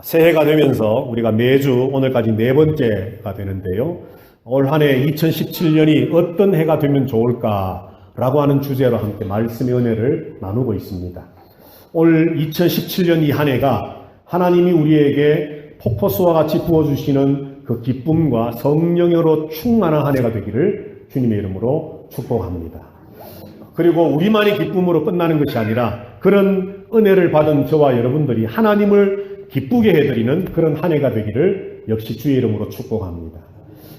새해가 되면서 우리가 매주 오늘까지 네 번째가 되는데요. 올 한 해 2017년이 어떤 해가 되면 좋을까라고 하는 주제로 함께 말씀의 은혜를 나누고 있습니다. 올 2017년 이 한 해가 하나님이 우리에게 폭포수와 같이 부어주시는 그 기쁨과 성령으로 충만한 한 해가 되기를 주님의 이름으로 축복합니다. 그리고 우리만의 기쁨으로 끝나는 것이 아니라 그런 은혜를 받은 저와 여러분들이 하나님을 기쁘게 해드리는 그런 한 해가 되기를 역시 주의 이름으로 축복합니다.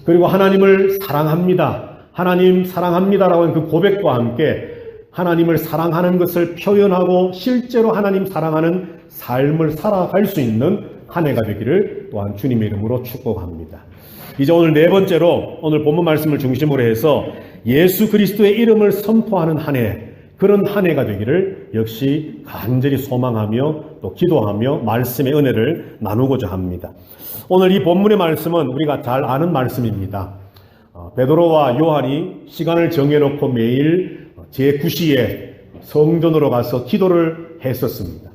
그리고 하나님을 사랑합니다. 하나님 사랑합니다라고 하는 그 고백과 함께 하나님을 사랑하는 것을 표현하고 실제로 하나님 사랑하는 삶을 살아갈 수 있는 한 해가 되기를 또한 주님의 이름으로 축복합니다. 이제 오늘 네 번째로 오늘 본문 말씀을 중심으로 해서 예수 그리스도의 이름을 선포하는 한 해, 그런 한 해가 되기를 역시 간절히 소망하며 또 기도하며 말씀의 은혜를 나누고자 합니다. 오늘 이 본문의 말씀은 우리가 잘 아는 말씀입니다. 어, 베드로와 요한이 시간을 정해놓고 매일 제9시에 성전으로 가서 기도를 했었습니다.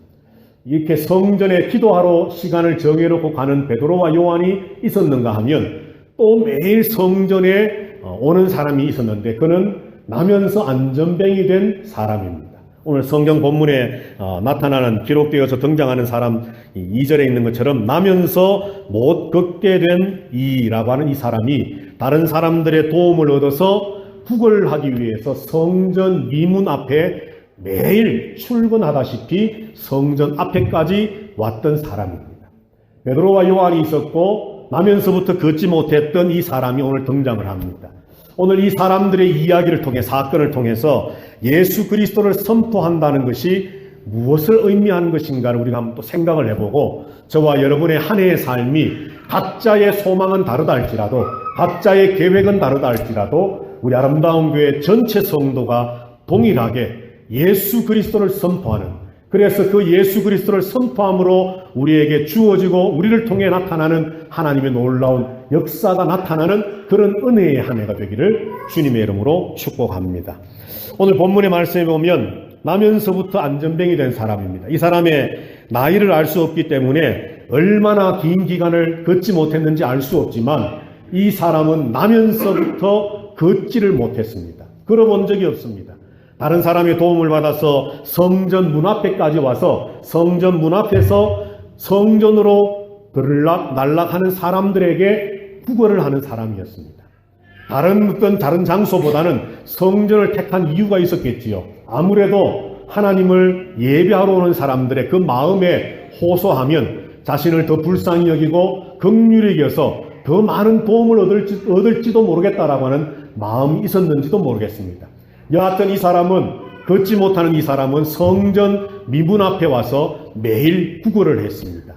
이렇게 성전에 기도하러 시간을 정해놓고 가는 베드로와 요한이 있었는가 하면 또 매일 성전에 어, 오는 사람이 있었는데 그는 나면서 안전뱅이 된 사람입니다. 오늘 성경 본문에 어, 나타나는 기록되어서 등장하는 사람 2절에 있는 것처럼 나면서 못 걷게 된 이라고 하는 이 사람이 다른 사람들의 도움을 얻어서 구걸하기 위해서 성전 미문 앞에 매일 출근하다시피 성전 앞에까지 왔던 사람입니다. 베드로와 요한이 있었고 나면서부터 걷지 못했던 이 사람이 오늘 등장을 합니다. 오늘 이 사람들의 이야기를 통해 사건을 통해서 예수 그리스도를 선포한다는 것이 무엇을 의미하는 것인가를 우리가 한번 또 생각을 해보고 저와 여러분의 한 해의 삶이 각자의 소망은 다르다 할지라도 각자의 계획은 다르다 할지라도 우리 아름다운 교회 전체 성도가 동일하게 예수 그리스도를 선포하는 그래서 그 예수 그리스도를 선포함으로 우리에게 주어지고 우리를 통해 나타나는 하나님의 놀라운 역사가 나타나는 그런 은혜의 한 해가 되기를 주님의 이름으로 축복합니다. 오늘 본문의 말씀에 보면 나면서부터 안전뱅이 된 사람입니다. 이 사람의 나이를 알 수 없기 때문에 얼마나 긴 기간을 걷지 못했는지 알 수 없지만 이 사람은 나면서부터 걷지를 못했습니다. 걸어본 적이 없습니다. 다른 사람의 도움을 받아서 성전 문 앞에까지 와서 성전 문 앞에서 성전으로 들락 날락하는 사람들에게 구걸을 하는 사람이었습니다. 다른 어떤 다른 장소보다는 성전을 택한 이유가 있었겠지요. 아무래도 하나님을 예배하러 오는 사람들의 그 마음에 호소하면 자신을 더 불쌍히 여기고 극률히 여겨서 더 많은 도움을 얻을지, 얻을지도 모르겠다라고 하는 마음이 있었는지도 모르겠습니다. 여하튼 이 사람은 걷지 못하는 이 사람은 성전 미문 앞에 와서 매일 구걸을 했습니다.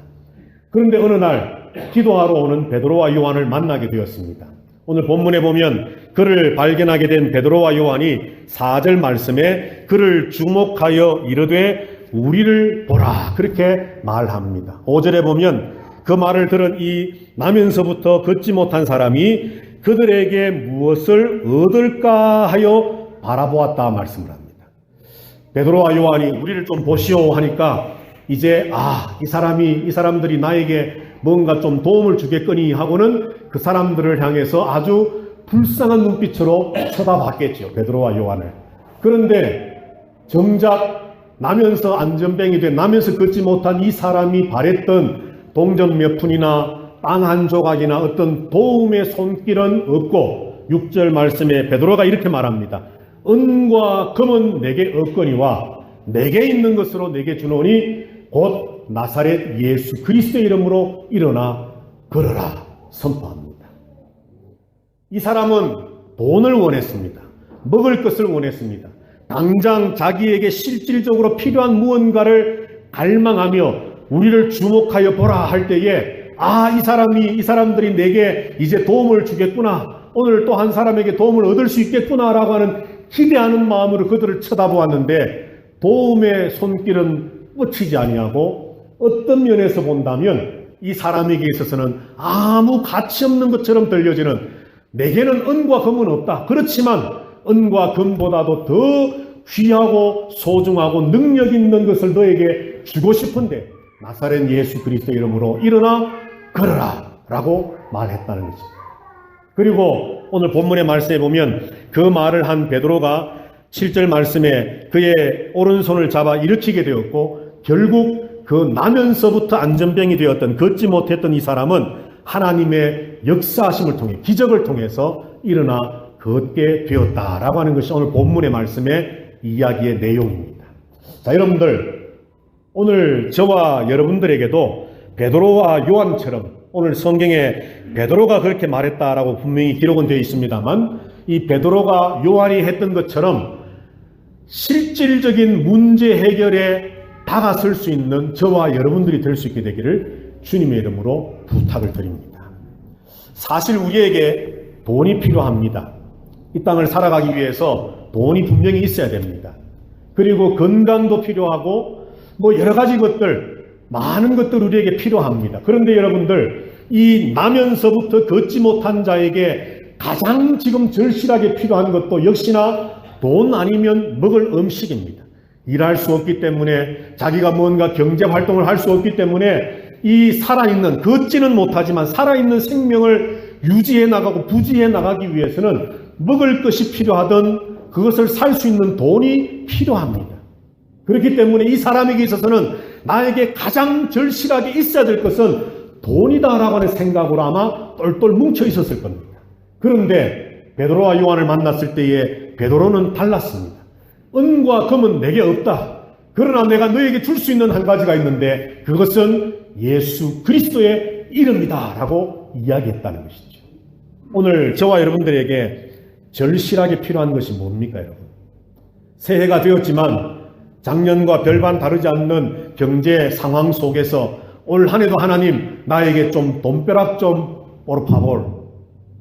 그런데 어느 날 기도하러 오는 베드로와 요한을 만나게 되었습니다. 오늘 본문에 보면 그를 발견하게 된 베드로와 요한이 4절 말씀에 그를 주목하여 이르되 우리를 보라 그렇게 말합니다. 5절에 보면 그 말을 들은 이 나면서부터 걷지 못한 사람이 그들에게 무엇을 얻을까 하여 바라보았다 말씀을 합니다. 베드로와 요한이 우리를 좀 보시오 하니까 이제 아, 이 사람이 이 사람들이 나에게 뭔가 좀 도움을 주겠거니 하고는 그 사람들을 향해서 아주 불쌍한 눈빛으로 쳐다봤겠지요. 베드로와 요한을. 그런데 정작 나면서 안전뱅이 된 나면서 걷지 못한 이 사람이 바랬던 동전 몇 푼이나 땅 한 조각이나 어떤 도움의 손길은 없고 6절 말씀에 베드로가 이렇게 말합니다. 은과 금은 내게 없거니와 내게 있는 것으로 내게 주노니 곧 나사렛 예수 그리스도의 이름으로 일어나 걸어라 선포합니다. 이 사람은 돈을 원했습니다. 먹을 것을 원했습니다. 당장 자기에게 실질적으로 필요한 무언가를 갈망하며 우리를 주목하여 보라 할 때에 아, 이 사람이, 이 사람들이 내게 이제 도움을 주겠구나. 오늘 또 한 사람에게 도움을 얻을 수 있겠구나라고 하는 기대하는 마음으로 그들을 쳐다보았는데 도움의 손길은 뻗치지 아니하고 어떤 면에서 본다면 이 사람에게 있어서는 아무 가치 없는 것처럼 들려지는 내게는 은과 금은 없다. 그렇지만 은과 금보다도 더 귀하고 소중하고 능력 있는 것을 너에게 주고 싶은데 나사렛 예수 그리스도 이름으로 일어나 걸어라 라고 말했다는 것입니다. 그리고 오늘 본문의 말씀에 보면 그 말을 한 베드로가 7절 말씀에 그의 오른손을 잡아 일으키게 되었고 결국 그 나면서부터 안전병이 되었던 걷지 못했던 이 사람은 하나님의 역사하심을 통해 기적을 통해서 일어나 걷게 되었다라고 하는 것이 오늘 본문의 말씀의 이야기의 내용입니다. 자, 여러분들 오늘 저와 여러분들에게도 베드로와 요한처럼 오늘 성경에 베드로가 그렇게 말했다라고 분명히 기록은 되어 있습니다만 이 베드로가 요한이 했던 것처럼 실질적인 문제 해결에 다가설 수 있는 저와 여러분들이 될 수 있게 되기를 주님의 이름으로 부탁을 드립니다. 사실 우리에게 돈이 필요합니다. 이 땅을 살아가기 위해서 돈이 분명히 있어야 됩니다. 그리고 건강도 필요하고 뭐 여러 가지 것들 많은 것들 우리에게 필요합니다. 그런데 여러분들 이 나면서부터 걷지 못한 자에게 가장 지금 절실하게 필요한 것도 역시나 돈 아니면 먹을 음식입니다. 일할 수 없기 때문에 자기가 뭔가 경제 활동을 할 수 없기 때문에 이 살아있는 걷지는 못하지만 살아있는 생명을 유지해 나가고 부지해 나가기 위해서는 먹을 것이 필요하던 그것을 살 수 있는 돈이 필요합니다. 그렇기 때문에 이 사람에게 있어서는 나에게 가장 절실하게 있어야 될 것은 돈이다라고 하는 생각으로 아마 똘똘 뭉쳐 있었을 겁니다. 그런데 베드로와 요한을 만났을 때에 베드로는 달랐습니다. 은과 금은 내게 없다. 그러나 내가 너에게 줄 수 있는 한 가지가 있는데 그것은 예수 그리스도의 이름이다. 라고 이야기했다는 것이죠. 오늘 저와 여러분들에게 절실하게 필요한 것이 뭡니까, 여러분? 새해가 되었지만 작년과 별반 다르지 않는 경제 상황 속에서 올 한 해도 하나님 나에게 좀 돈벼락 좀 오르파볼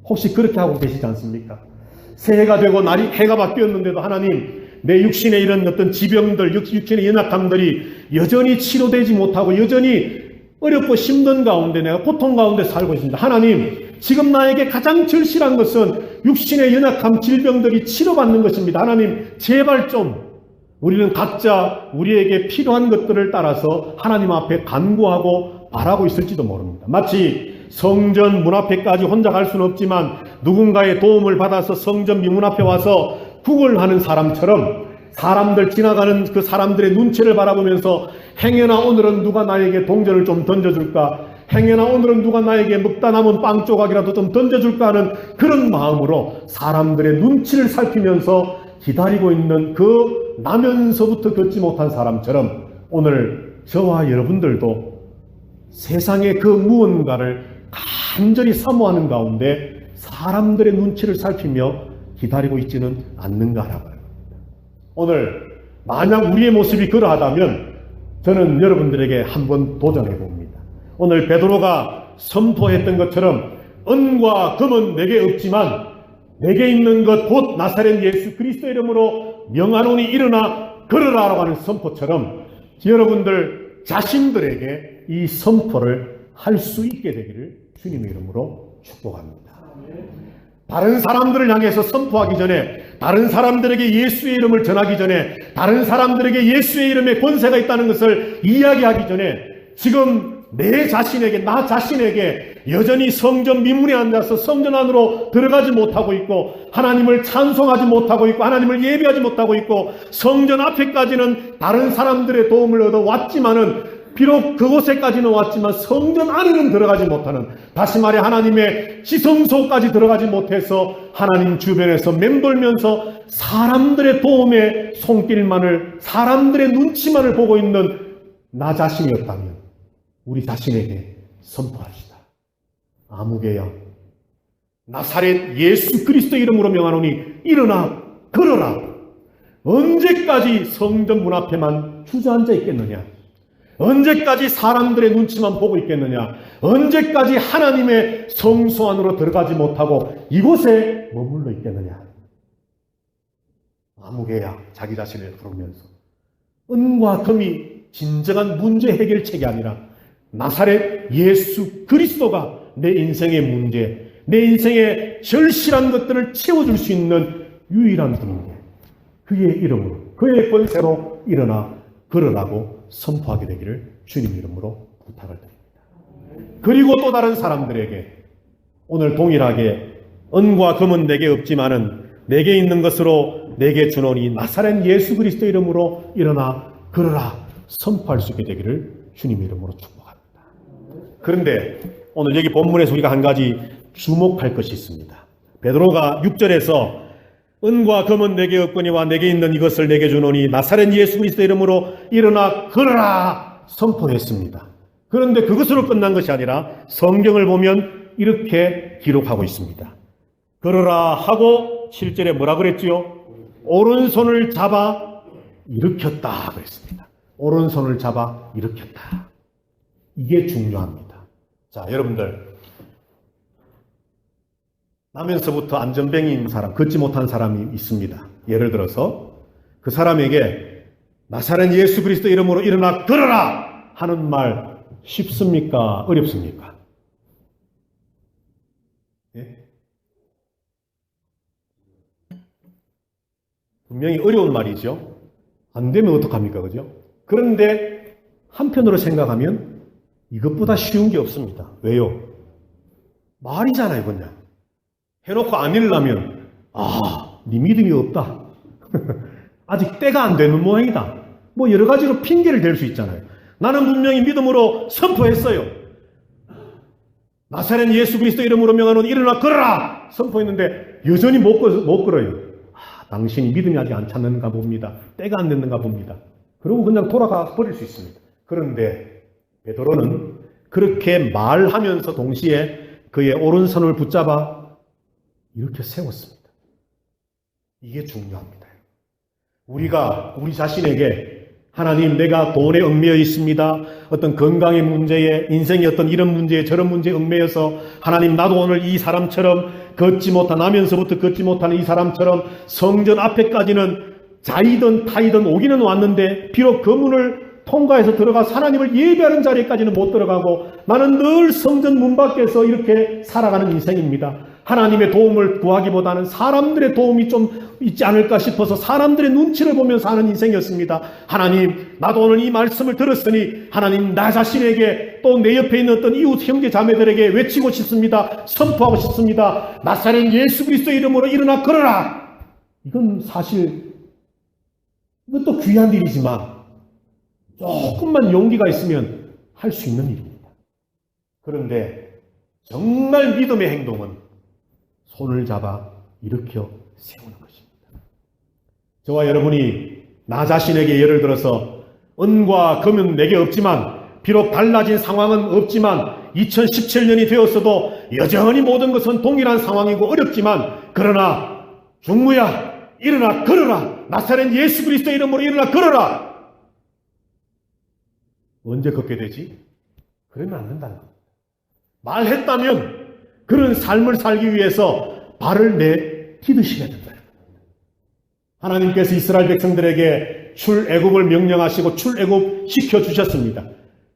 혹시 그렇게 하고 계시지 않습니까? 새해가 되고 날이 해가 바뀌었는데도 하나님 내 육신의 이런 어떤 지병들 육- 육신의 연약함들이 여전히 치료되지 못하고 여전히 어렵고 힘든 가운데 내가 고통 가운데 살고 있습니다. 하나님 지금 나에게 가장 절실한 것은 육신의 연약함 질병들이 치료받는 것입니다. 하나님 제발 좀 우리는 각자 우리에게 필요한 것들을 따라서 하나님 앞에 간구하고 바라고 있을지도 모릅니다. 마치 성전 문 앞에까지 혼자 갈 수는 없지만 누군가의 도움을 받아서 성전 미문 앞에 와서 구걸하는 사람처럼 사람들 지나가는 그 사람들의 눈치를 바라보면서 행여나 오늘은 누가 나에게 동전을 좀 던져줄까 행여나 오늘은 누가 나에게 먹다 남은 빵 조각이라도 좀 던져줄까 하는 그런 마음으로 사람들의 눈치를 살피면서 기다리고 있는 그 나면서부터 걷지 못한 사람처럼 오늘 저와 여러분들도 세상의 그 무언가를 간절히 사모하는 가운데 사람들의 눈치를 살피며 기다리고 있지는 않는가라고요. 오늘 만약 우리의 모습이 그러하다면 저는 여러분들에게 한번 도전해 봅니다. 오늘 베드로가 선포했던 것처럼 은과 금은 내게 없지만 내게 있는 것 곧 나사렛 예수 그리스도 이름으로 명하노니 일어나 걸으라라고 하는 선포처럼 여러분들 자신들에게 이 선포를 할 수 있게 되기를 주님의 이름으로 축복합니다. 다른 사람들을 향해서 선포하기 전에 다른 사람들에게 예수의 이름을 전하기 전에 다른 사람들에게 예수의 이름에 권세가 있다는 것을 이야기하기 전에 지금 내 자신에게 나 자신에게 여전히 성전 민문에 앉아서 성전 안으로 들어가지 못하고 있고 하나님을 찬송하지 못하고 있고 하나님을 예배하지 못하고 있고 성전 앞에까지는 다른 사람들의 도움을 얻어 왔지만은 비록 그곳에까지는 왔지만 성전 안에는 들어가지 못하는 다시 말해 하나님의 지성소까지 들어가지 못해서 하나님 주변에서 맴돌면서 사람들의 도움의 손길만을 사람들의 눈치만을 보고 있는 나 자신이었다면 우리 자신에게 선포합시다. 아무개야 나사렛 예수 그리스도 이름으로 명하노니 일어나 걸어라. 언제까지 성전 문 앞에만 주저앉아 있겠느냐? 언제까지 사람들의 눈치만 보고 있겠느냐? 언제까지 하나님의 성소 안으로 들어가지 못하고 이곳에 머물러 있겠느냐? 아무개야 자기 자신을 부르면서 은과 금이 진정한 문제 해결책이 아니라 나사렛 예수 그리스도가 내 인생의 문제, 내 인생의 절실한 것들을 채워줄 수 있는 유일한 분인데 그의 이름으로 그의 권세로 일어나 걸으라고 선포하게 되기를 주님 이름으로 부탁을 드립니다. 그리고 또 다른 사람들에게 오늘 동일하게 은과 금은 내게 없지만은 내게 있는 것으로 내게 주노니 나사렛 예수 그리스도 이름으로 일어나 걸어라 선포할 수 있게 되기를 주님 이름으로 축복합니다. 그런데 오늘 여기 본문에서 우리가 한 가지 주목할 것이 있습니다. 베드로가 6절에서 은과 금은 내게 없거니와 내게 있는 이것을 내게 주노니 나사렛 예수 그리스도 이름으로 일어나 걸어라 선포했습니다. 그런데 그것으로 끝난 것이 아니라 성경을 보면 이렇게 기록하고 있습니다. 걸어라 하고 7절에 뭐라 그랬지요? 오른손을 잡아 일으켰다 그랬습니다. 오른손을 잡아 일으켰다. 이게 중요합니다. 자, 여러분들 나면서부터 안전뱅이인 사람, 걷지 못한 사람이 있습니다. 예를 들어서 그 사람에게 나사렛 예수 그리스도 이름으로 일어나 걸어라 하는 말 쉽습니까? 어렵습니까? 예? 분명히 어려운 말이죠. 안 되면 어떡합니까? 그죠? 그런데 한편으로 생각하면 이것보다 쉬운 게 없습니다. 왜요? 말이잖아요, 그냥. 해놓고 안 일라면, 아, 네 믿음이 없다. 아직 때가 안 되는 모양이다. 뭐 여러 가지로 핑계를 댈 수 있잖아요. 나는 분명히 믿음으로 선포했어요. 나사렛 예수 그리스도 이름으로 명하는 일어나 걸어라! 선포했는데 여전히 못, 걸, 못 걸어요. 아, 당신이 믿음이 아직 안 찼는가 봅니다. 때가 안 됐는가 봅니다. 그러고 그냥 돌아가 버릴 수 있습니다. 그런데 베드로는 그렇게 말하면서 동시에 그의 오른손을 붙잡아 이렇게 세웠습니다. 이게 중요합니다. 우리가 우리 자신에게 하나님 내가 돈에 얽매여 있습니다. 어떤 건강의 문제에 인생의 어떤 이런 문제에 저런 문제에 얽매여서 하나님 나도 오늘 이 사람처럼 걷지 못한 하면서부터 걷지 못하는 이 사람처럼 성전 앞에까지는 자이든 타이든 오기는 왔는데 비록 그 문을 통과해서 들어가서 하나님을 예배하는 자리까지는 못 들어가고 나는 늘 성전 문 밖에서 이렇게 살아가는 인생입니다. 하나님의 도움을 구하기보다는 사람들의 도움이 좀 있지 않을까 싶어서 사람들의 눈치를 보면서 사는 인생이었습니다. 하나님, 나도 오늘 이 말씀을 들었으니 하나님 나 자신에게 또 내 옆에 있는 어떤 이웃 형제 자매들에게 외치고 싶습니다. 선포하고 싶습니다. 나사렛 예수 그리스도 이름으로 일어나 걸어라. 이건 사실 이것도 귀한 일이지만 조금만 용기가 있으면 할 수 있는 일입니다. 그런데 정말 믿음의 행동은 손을 잡아 일으켜 세우는 것입니다. 저와 여러분이 나 자신에게 예를 들어서 은과 금은 내게 없지만 비록 달라진 상황은 없지만 2017년이 되었어도 여전히 모든 것은 동일한 상황이고 어렵지만 그러나 중무야 일어나 걸어라 나사렛 예수 그리스도 이름으로 일어나 걸어라 언제 걷게 되지? 그러면 안 된다는 겁니다. 말했다면 그런 삶을 살기 위해서 발을 내디드셔야 된다. 하나님께서 이스라엘 백성들에게 출애굽을 명령하시고 출애굽 시켜 주셨습니다.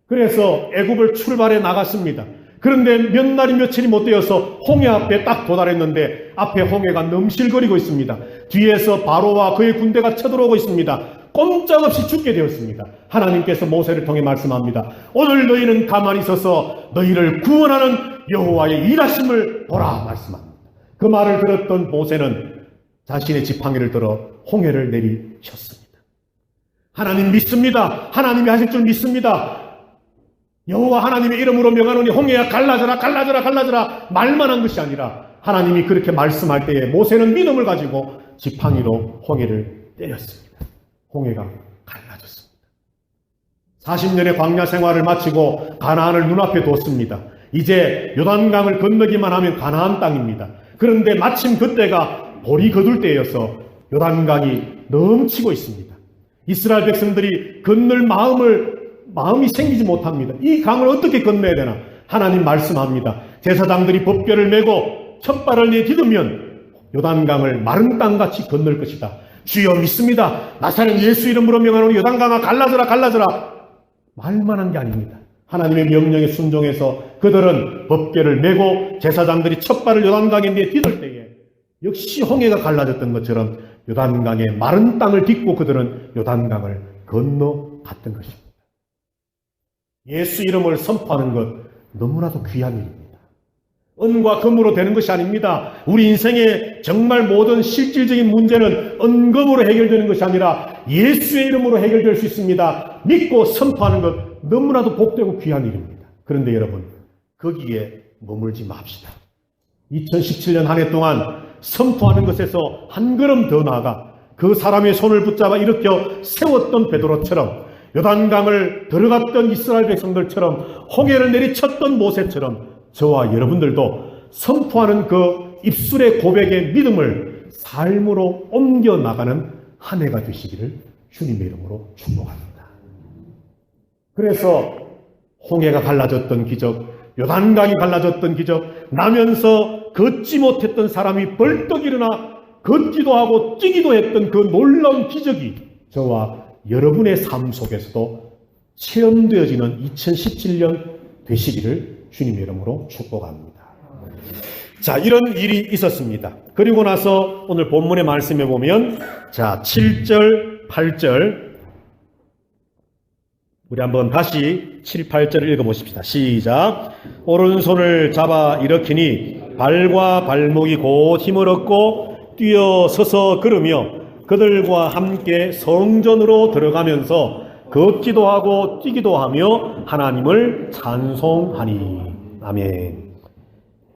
그래서 애굽을 출발해 나갔습니다. 그런데 몇 날이 며칠이 못 되어서 홍해 앞에 딱 도달했는데 앞에 홍해가 넘실거리고 있습니다. 뒤에서 바로와 그의 군대가 쳐들어오고 있습니다. 꼼짝없이 죽게 되었습니다. 하나님께서 모세를 통해 말씀합니다. 오늘 너희는 가만히 있어서 너희를 구원하는 여호와의 일하심을 보라 말씀합니다. 그 말을 들었던 모세는 자신의 지팡이를 들어 홍해를 내리쳤습니다. 하나님 믿습니다. 하나님이 하실 줄 믿습니다. 여호와 하나님의 이름으로 명하노니 홍해야 갈라져라 갈라져라 갈라져라 말만 한 것이 아니라 하나님이 그렇게 말씀할 때에 모세는 믿음을 가지고 지팡이로 홍해를 때렸습니다. 홍해가 갈라졌습니다. 40년의 광야 생활을 마치고 가나안을 눈앞에 뒀습니다. 이제 요단강을 건너기만 하면 가나안 땅입니다. 그런데 마침 그때가 보리 거둘 때여서 요단강이 넘치고 있습니다. 이스라엘 백성들이 건널 마음을 마음이 생기지 못합니다. 이 강을 어떻게 건너야 되나? 하나님 말씀합니다. 제사장들이 법궤를 메고 첫 발을 내딛으면 요단강을 마른 땅같이 건널 것이다. 주여 믿습니다. 나사렛 예수 이름으로 명하노니 요단강아 갈라져라 갈라져라 말만 한 게 아닙니다. 하나님의 명령에 순종해서 그들은 법궤를 메고 제사장들이 첫 발을 요단강에 내딛을 때에 역시 홍해가 갈라졌던 것처럼 요단강의 마른 땅을 딛고 그들은 요단강을 건너갔던 것입니다. 예수 이름을 선포하는 것 너무나도 귀한 일입니다. 은과 금으로 되는 것이 아닙니다. 우리 인생의 정말 모든 실질적인 문제는 은금으로 해결되는 것이 아니라 예수의 이름으로 해결될 수 있습니다. 믿고 선포하는 것 너무나도 복되고 귀한 일입니다. 그런데 여러분, 거기에 머물지 맙시다. 2017년 한 해 동안 선포하는 것에서 한 걸음 더 나아가 그 사람의 손을 붙잡아 일으켜 세웠던 베드로처럼 요단강을 들어갔던 이스라엘 백성들처럼 홍해를 내리쳤던 모세처럼 저와 여러분들도 선포하는 그 입술의 고백의 믿음을 삶으로 옮겨 나가는 한 해가 되시기를 주님의 이름으로 축복합니다. 그래서 홍해가 갈라졌던 기적, 요단강이 갈라졌던 기적, 나면서 걷지 못했던 사람이 벌떡 일어나 걷기도 하고 뛰기도 했던 그 놀라운 기적이 저와 여러분의 삶 속에서도 체험되어지는 2017년 되시기를 주님의 이름으로 축복합니다. 자, 이런 일이 있었습니다. 그리고 나서 오늘 본문의 말씀에 보면 자, 7절, 8절 우리 한번 다시 7, 8절을 읽어 보십시다. 시작. 오른손을 잡아 일으키니 발과 발목이 곧 힘을 얻고 뛰어 서서 걸으며 그들과 함께 성전으로 들어가면서 걷기도 하고 뛰기도 하며 하나님을 찬송하니. 아멘.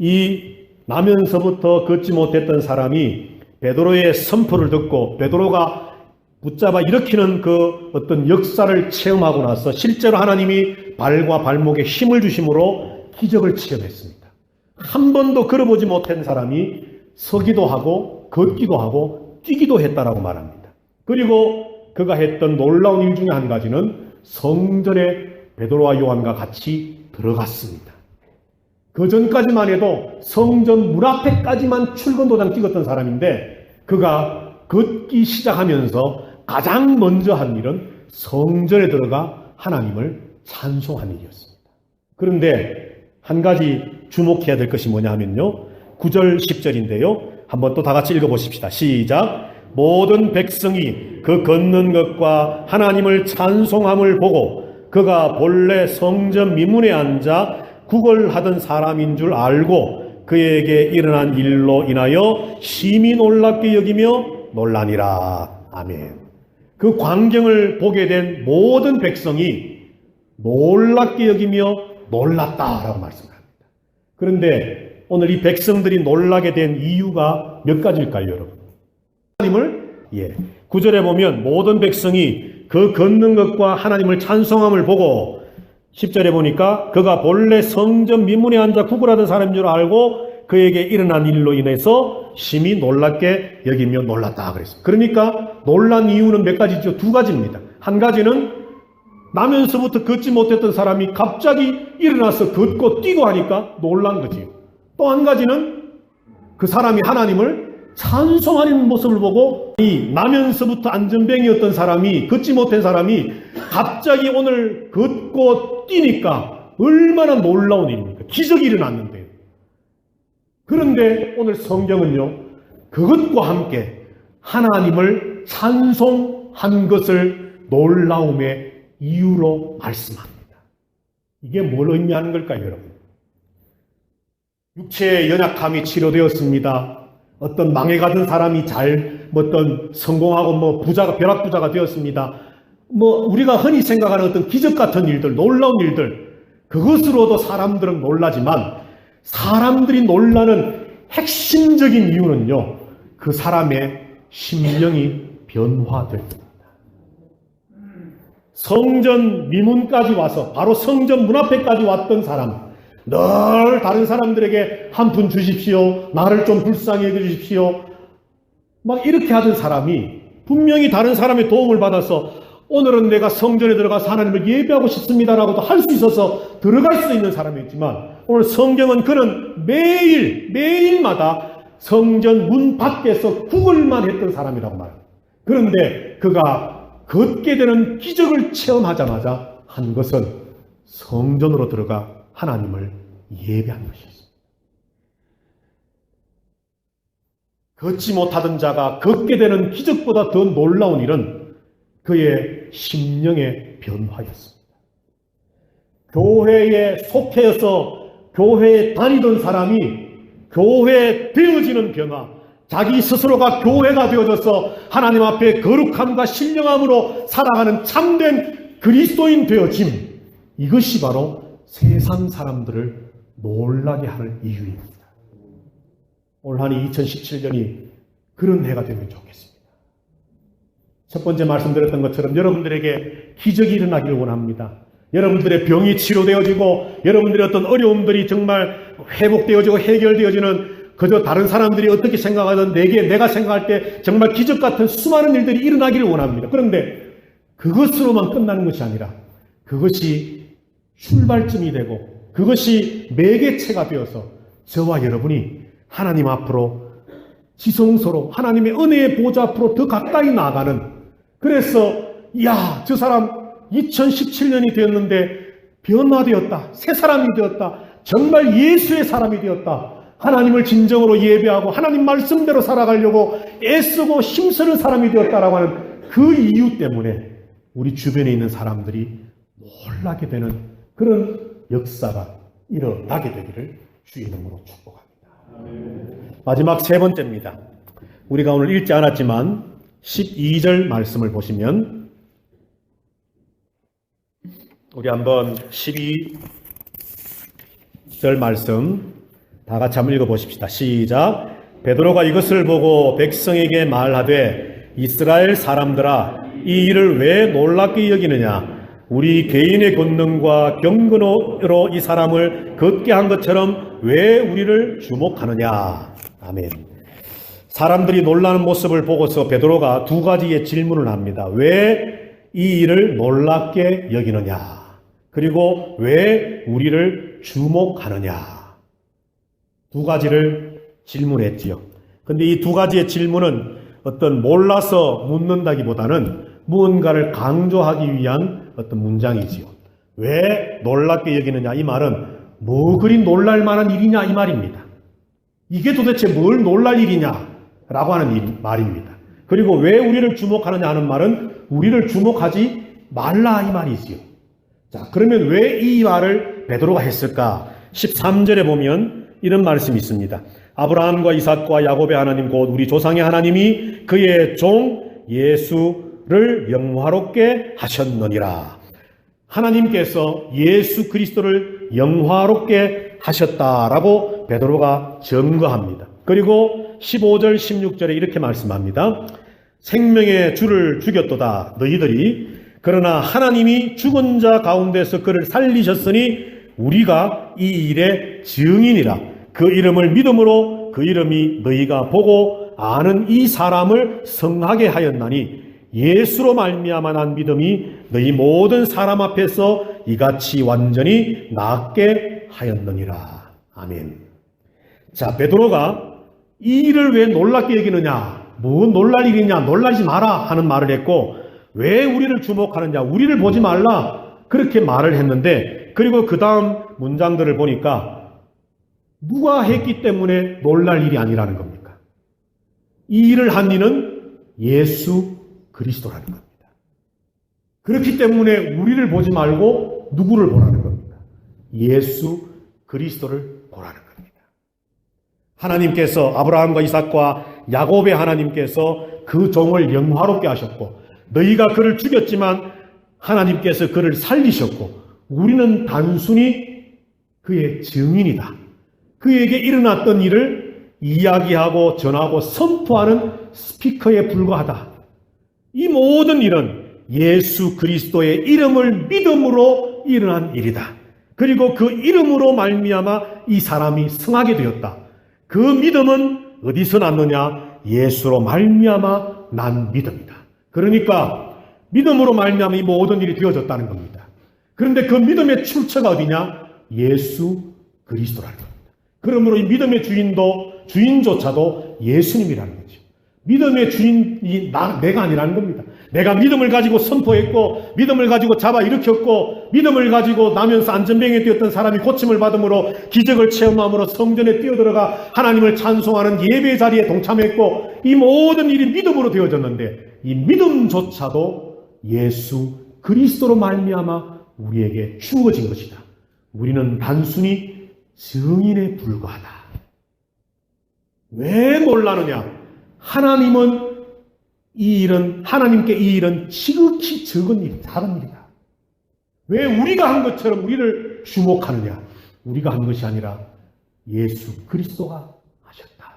이 나면서부터 걷지 못했던 사람이 베드로의 선포를 듣고 베드로가 붙잡아 일으키는 그 어떤 역사를 체험하고 나서 실제로 하나님이 발과 발목에 힘을 주심으로 기적을 체험했습니다. 한 번도 걸어보지 못한 사람이 서기도 하고 걷기도 하고 뛰기도 했다라고 말합니다. 그리고 그가 했던 놀라운 일 중에 한 가지는 성전에 베드로와 요한과 같이 들어갔습니다. 그 전까지만 해도 성전 문 앞에까지만 출근 도장 찍었던 사람인데 그가 걷기 시작하면서 가장 먼저 한 일은 성전에 들어가 하나님을 찬송한 일이었습니다. 그런데 한 가지 주목해야 될 것이 뭐냐 하면요. 9절 10절인데요. 한번 또 다 같이 읽어 보십시다. 시작. 모든 백성이 그 걷는 것과 하나님을 찬송함을 보고 그가 본래 성전 미문에 앉아 구걸하던 사람인 줄 알고 그에게 일어난 일로 인하여 심히 놀랍게 여기며 놀라니라. 아멘. 그 광경을 보게 된 모든 백성이 놀랍게 여기며 놀랐다라고 말씀합니다. 그런데 오늘 이 백성들이 놀라게 된 이유가 몇 가지일까요, 여러분? 하나님을 예. 구절에 보면 모든 백성이 그 걷는 것과 하나님을 찬송함을 보고 10절에 보니까 그가 본래 성전 민문에 앉아 구걸하던 사람인 줄 알고 그에게 일어난 일로 인해서 심히 놀랍게 여기며 놀랐다 그랬습니다. 그러니까 놀란 이유는 몇 가지죠? 두 가지입니다. 한 가지는 나면서부터 걷지 못했던 사람이 갑자기 일어나서 걷고 뛰고 하니까 놀란 거지요. 또 한 가지는 그 사람이 하나님을 찬송하는 모습을 보고 이 나면서부터 안전뱅이였던 사람이 걷지 못한 사람이 갑자기 오늘 걷고 뛰니까 얼마나 놀라운 일입니까? 기적이 일어났는데 그런데 오늘 성경은요, 그것과 함께 하나님을 찬송한 것을 놀라움의 이유로 말씀합니다. 이게 뭘 의미하는 걸까요, 여러분? 육체의 연약함이 치료되었습니다. 어떤 망해가던 사람이 잘, 뭐 어떤 성공하고 뭐 부자가, 벼락부자가 되었습니다. 뭐 우리가 흔히 생각하는 어떤 기적 같은 일들, 놀라운 일들, 그것으로도 사람들은 놀라지만 사람들이 놀라는 핵심적인 이유는요, 그 사람의 심령이 변화될 겁니다. 성전 미문까지 와서, 바로 성전 문 앞에까지 왔던 사람, 늘 다른 사람들에게 한 푼 주십시오. 나를 좀 불쌍히 해 주십시오. 막 이렇게 하던 사람이 분명히 다른 사람의 도움을 받아서 오늘은 내가 성전에 들어가서 하나님을 예배하고 싶습니다라고도 할 수 있어서 들어갈 수 있는 사람이었지만 오늘 성경은 그는 매일 매일마다 성전 문 밖에서 구걸만 했던 사람이라고 말합니다. 그런데 그가 걷게 되는 기적을 체험하자마자 한 것은 성전으로 들어가 하나님을 예배한 것이었습니다. 걷지 못하던 자가 걷게 되는 기적보다 더 놀라운 일은 그의 심령의 변화였습니다. 교회에 속해서 교회에 다니던 사람이 교회에 되어지는 변화, 자기 스스로가 교회가 되어져서 하나님 앞에 거룩함과 신령함으로 살아가는 참된 그리스도인 되어짐. 이것이 바로 세상 사람들을 놀라게 하는 이유입니다. 올 한해 2017년이 그런 해가 되면 좋겠습니다. 첫 번째 말씀드렸던 것처럼 여러분들에게 기적이 일어나기를 원합니다. 여러분들의 병이 치료되어지고 여러분들의 어떤 어려움들이 정말 회복되어지고 해결되어지는 그저 다른 사람들이 어떻게 생각하든 내게 내가 생각할 때 정말 기적 같은 수많은 일들이 일어나기를 원합니다. 그런데 그것으로만 끝나는 것이 아니라 그것이 출발점이 되고 그것이 매개체가 되어서 저와 여러분이 하나님 앞으로 지성소로 하나님의 은혜의 보좌 앞으로 더 가까이 나가는 그래서 야, 저 사람 2017년이 되었는데 변화되었다. 새 사람이 되었다. 정말 예수의 사람이 되었다. 하나님을 진정으로 예배하고 하나님 말씀대로 살아가려고 애쓰고 힘쓰는 사람이 되었다라고 하는 그 이유 때문에 우리 주변에 있는 사람들이 놀라게 되는 그런 역사가 일어나게 되기를 주의 이름으로 축복합니다. 마지막 세 번째입니다. 우리가 오늘 읽지 않았지만 12절 말씀을 보시면 우리 한번 12절 말씀 다 같이 한번 읽어 보십시다. 시작. 베드로가 이것을 보고 백성에게 말하되 이스라엘 사람들아 이 일을 왜 놀랍게 여기느냐 우리 개인의 권능과 경건으로 이 사람을 걷게 한 것처럼 왜 우리를 주목하느냐? 아멘. 사람들이 놀라는 모습을 보고서 베드로가 두 가지의 질문을 합니다. 왜 이 일을 놀랍게 여기느냐? 그리고 왜 우리를 주목하느냐? 두 가지를 질문했지요. 근데 이 두 가지의 질문은 어떤 몰라서 묻는다기보다는 무언가를 강조하기 위한 어떤 문장이지요. 왜 놀랍게 여기느냐? 이 말은 뭐 그리 놀랄 만한 일이냐? 이 말입니다. 이게 도대체 뭘 놀랄 일이냐? 라고 하는 일, 말입니다. 그리고 왜 우리를 주목하느냐 하는 말은 우리를 주목하지 말라 이 말이지요. 자, 그러면 왜 이 말을 베드로가 했을까? 13절에 보면 이런 말씀이 있습니다. 아브라함과 이삭과 야곱의 하나님 곧 우리 조상의 하나님이 그의 종 예수 를 영화롭게 하셨느니라. 하나님께서 예수 그리스도를 영화롭게 하셨다라고 베드로가 증거합니다. 그리고 15절 16절에 이렇게 말씀합니다. 생명의 주를 죽였도다 너희들이 그러나 하나님이 죽은 자 가운데서 그를 살리셨으니 우리가 이 일의 증인이라 그 이름을 믿음으로 그 이름이 너희가 보고 아는 이 사람을 성하게 하였나니 예수로 말미암아 난 믿음이 너희 모든 사람 앞에서 이같이 완전히 낫게 하였느니라. 아멘. 자, 베드로가 이 일을 왜 놀랍게 여기느냐? 뭐 놀랄 일이냐? 놀라지 마라 하는 말을 했고 왜 우리를 주목하느냐? 우리를 보지 말라. 그렇게 말을 했는데 그리고 그 다음 문장들을 보니까 누가 했기 때문에 놀랄 일이 아니라는 겁니까? 이 일을 한 이는 예수 그리스도라는 겁니다. 그렇기 때문에 우리를 보지 말고 누구를 보라는 겁니까? 예수 그리스도를 보라는 겁니다. 하나님께서 아브라함과 이삭과 야곱의 하나님께서 그 종을 영화롭게 하셨고 너희가 그를 죽였지만 하나님께서 그를 살리셨고 우리는 단순히 그의 증인이다. 그에게 일어났던 일을 이야기하고 전하고 선포하는 스피커에 불과하다. 이 모든 일은 예수 그리스도의 이름을 믿음으로 일어난 일이다. 그리고 그 이름으로 말미암아 이 사람이 승하게 되었다. 그 믿음은 어디서 났느냐? 예수로 말미암아 난 믿음이다. 그러니까 믿음으로 말미암아 이 모든 일이 되어졌다는 겁니다. 그런데 그 믿음의 출처가 어디냐? 예수 그리스도라는 겁니다. 그러므로 이 믿음의 주인도 주인조차도 예수님이라는 거죠. 믿음의 주인이 나, 내가 아니라는 겁니다. 내가 믿음을 가지고 선포했고, 믿음을 가지고 잡아 일으켰고, 믿음을 가지고 나면서 안전병에 뛰었던 사람이 고침을 받음으로 기적을 체험함으로 성전에 뛰어들어가 하나님을 찬송하는 예배 자리에 동참했고, 이 모든 일이 믿음으로 되어졌는데, 이 믿음조차도 예수 그리스도로 말미암아 우리에게 주어진 것이다. 우리는 단순히 증인에 불과하다. 왜 놀라느냐? 하나님은 이 일은, 하나님께 이 일은 지극히 적은 일, 작은 일이다. 왜 우리가 한 것처럼 우리를 주목하느냐? 우리가 한 것이 아니라 예수 그리스도가 하셨다.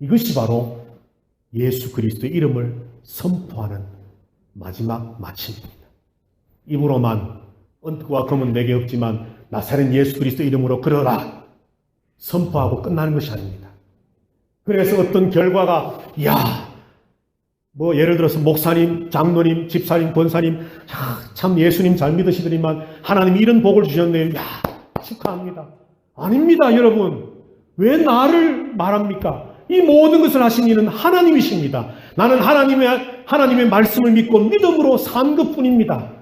이것이 바로 예수 그리스도의 이름을 선포하는 마지막 마침입니다. 입으로만 은과 금은 내게 없지만 나사렛 예수 그리스도 이름으로 걸어라 선포하고 끝나는 것이 아닙니다. 그래서 어떤 결과가 야, 뭐 예를 들어서 목사님, 장로님, 집사님, 권사님 야, 참 예수님 잘 믿으시더니만 하나님 이런 복을 주셨네요. 야, 축하합니다. 아닙니다, 여러분. 왜 나를 말합니까? 이 모든 것을 하신 이는 하나님이십니다. 나는 하나님의 하나님의 말씀을 믿고 믿음으로 산 것뿐입니다.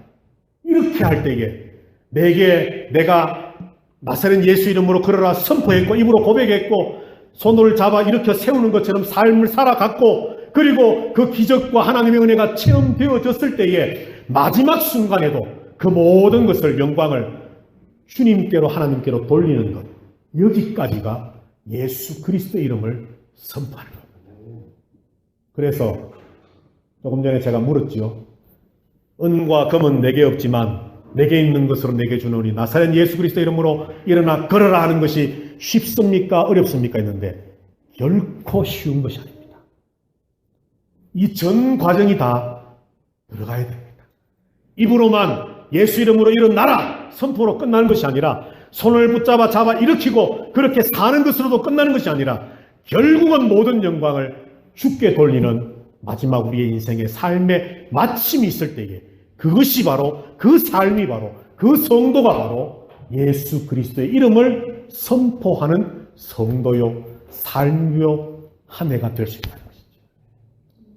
이렇게 할 때에 내게 내가 나사렛 예수 이름으로 걸어라 선포했고 입으로 고백했고 손을 잡아 일으켜 세우는 것처럼 삶을 살아갔고 그리고 그 기적과 하나님의 은혜가 체험되어졌을 때에 마지막 순간에도 그 모든 것을 영광을 주님께로 하나님께로 돌리는 것 여기까지가 예수 그리스도 이름을 선포하는 겁니다. 그래서 조금 전에 제가 물었지요. 은과 금은 내게 없지만 내게 있는 것으로 내게 주노니 나사렛 예수 그리스도 이름으로 일어나 걸어라 하는 것이 쉽습니까? 어렵습니까? 했는데 결코 쉬운 것이 아닙니다. 이 전 과정이 다 들어가야 됩니다. 입으로만 예수 이름으로 일어나라 선포로 끝나는 것이 아니라 손을 붙잡아 잡아 일으키고 그렇게 사는 것으로도 끝나는 것이 아니라 결국은 모든 영광을 죽게 돌리는 마지막 우리의 인생의 삶의 마침이 있을 때에 그것이 바로 그 삶이 바로 그 성도가 바로 예수 그리스도의 이름을 선포하는 성도요 삶요 한 해가 될 수 있다는 것이죠.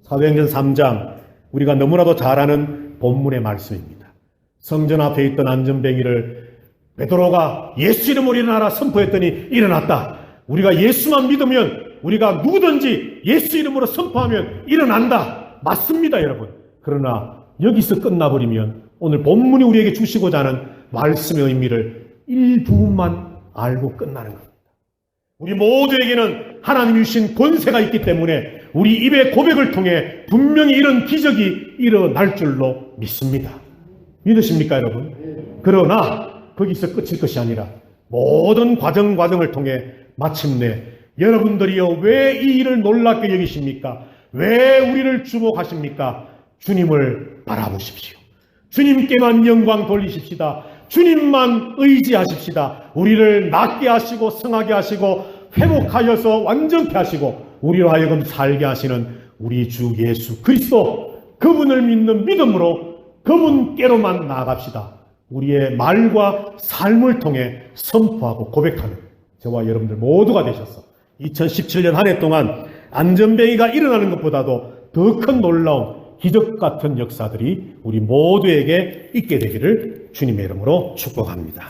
사도행전 3장 우리가 너무나도 잘 아는 본문의 말씀입니다. 성전 앞에 있던 안전뱅이를 베드로가 예수 이름으로 일어나라 선포했더니 일어났다. 우리가 예수만 믿으면 우리가 누구든지 예수 이름으로 선포하면 일어난다. 맞습니다, 여러분. 그러나 여기서 끝나버리면 오늘 본문이 우리에게 주시고자 하는 말씀의 의미를 일부분만 알고 끝나는 겁니다. 우리 모두에게는 하나님이 주신 권세가 있기 때문에 우리 입의 고백을 통해 분명히 이런 기적이 일어날 줄로 믿습니다. 믿으십니까, 여러분? 그러나 거기서 끝일 것이 아니라 모든 과정 과정을 통해 마침내 여러분들이요 왜이 일을 놀랍게 여기십니까? 왜 우리를 주목하십니까? 주님을 바라보십시오. 주님께만 영광 돌리십시다. 주님만 의지하십시다. 우리를 낫게 하시고 성하게 하시고 회복하여서 완전케 하시고 우리로 하여금 살게 하시는 우리 주 예수 그리스도 그분을 믿는 믿음으로 그분께로만 나아갑시다. 우리의 말과 삶을 통해 선포하고 고백하는 저와 여러분들 모두가 되셔서 2017년 한 해 동안 안전뱅이가 일어나는 것보다도 더 큰 놀라운 기적 같은 역사들이 우리 모두에게 있게 되기를 주님의 이름으로 축복합니다.